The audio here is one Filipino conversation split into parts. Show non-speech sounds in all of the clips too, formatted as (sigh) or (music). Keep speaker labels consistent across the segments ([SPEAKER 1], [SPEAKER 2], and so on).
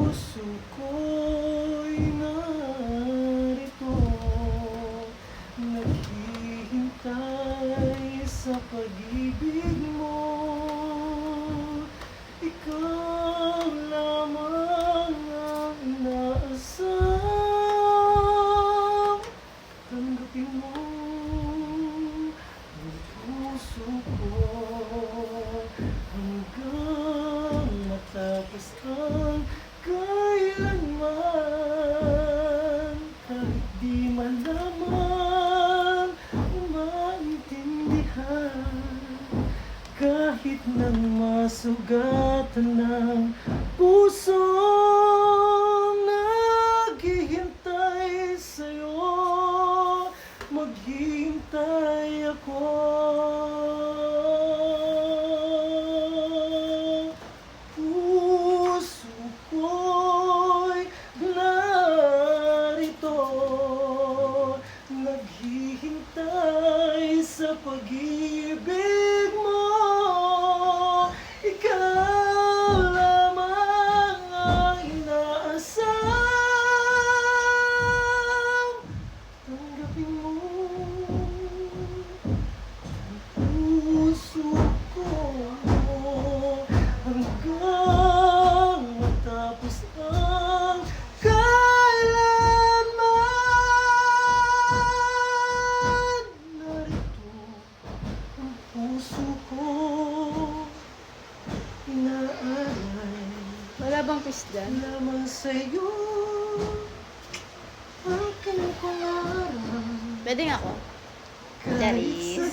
[SPEAKER 1] puso ko'y narito. Naghihintay sa pag-ibig mo. Ikaw lamang ang inaasam Tanggapin mo ang puso ko. Hanggang matapos ang Nang masugatan ng
[SPEAKER 2] bang fish dyan?
[SPEAKER 1] lamang sa'yo. Aking pangarap
[SPEAKER 2] Pwede nga ako. Charis. (laughs)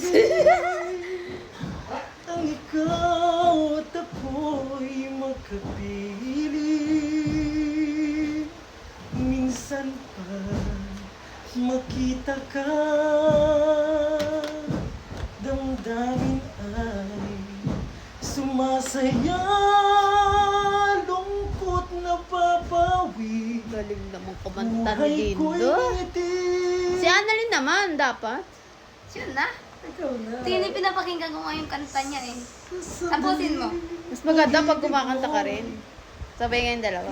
[SPEAKER 1] ang ikaw at ako'y magkapili. Minsan pa makita ka, damdamin ay sumasaya,
[SPEAKER 2] Galing naman kumanta ni
[SPEAKER 1] Buhay ko'y
[SPEAKER 2] Lindo.
[SPEAKER 1] ngiti.
[SPEAKER 2] Si Annalyn naman, dapat.
[SPEAKER 3] Yun na.
[SPEAKER 1] Ikaw na.
[SPEAKER 3] Ito yung pinapakinggan ko ngayon kanta niya eh. Tapusin mo.
[SPEAKER 2] Mas maganda pag kumakanta ka rin. Sabay ngayong dalawa.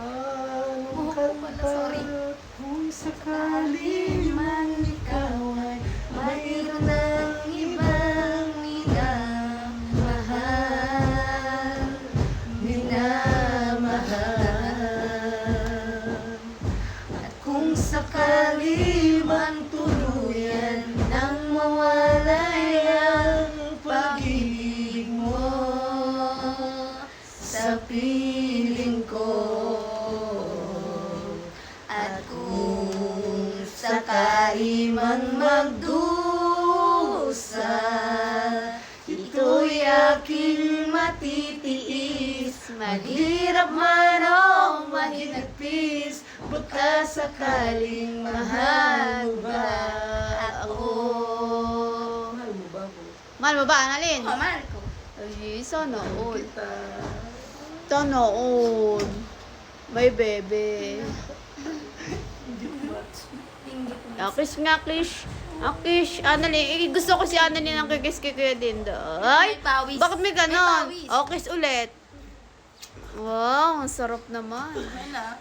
[SPEAKER 1] Anong
[SPEAKER 3] Oo, pala, sorry.
[SPEAKER 1] kung sakali man piling ko At kung sakali man magdusa Ito'y aking matitiis Maghirap man o mahinagpis Baka sakaling mahal ba ako Mahal mo ba
[SPEAKER 2] Annalyn?
[SPEAKER 3] Oh, mahal ko.
[SPEAKER 2] Ay, sana all.
[SPEAKER 1] Kita
[SPEAKER 2] Sana all. May bebe.
[SPEAKER 3] Mo.
[SPEAKER 2] Akis nga, Kish. Akish, Annalyn. Eh, gusto ko si Annalyn ang kikis kay Kuya Dindo. Ay,
[SPEAKER 3] May pawis.
[SPEAKER 2] bakit may ganon?
[SPEAKER 3] May pawis.
[SPEAKER 2] Kiss ulit. Wow, ang sarap naman.
[SPEAKER 3] Wala.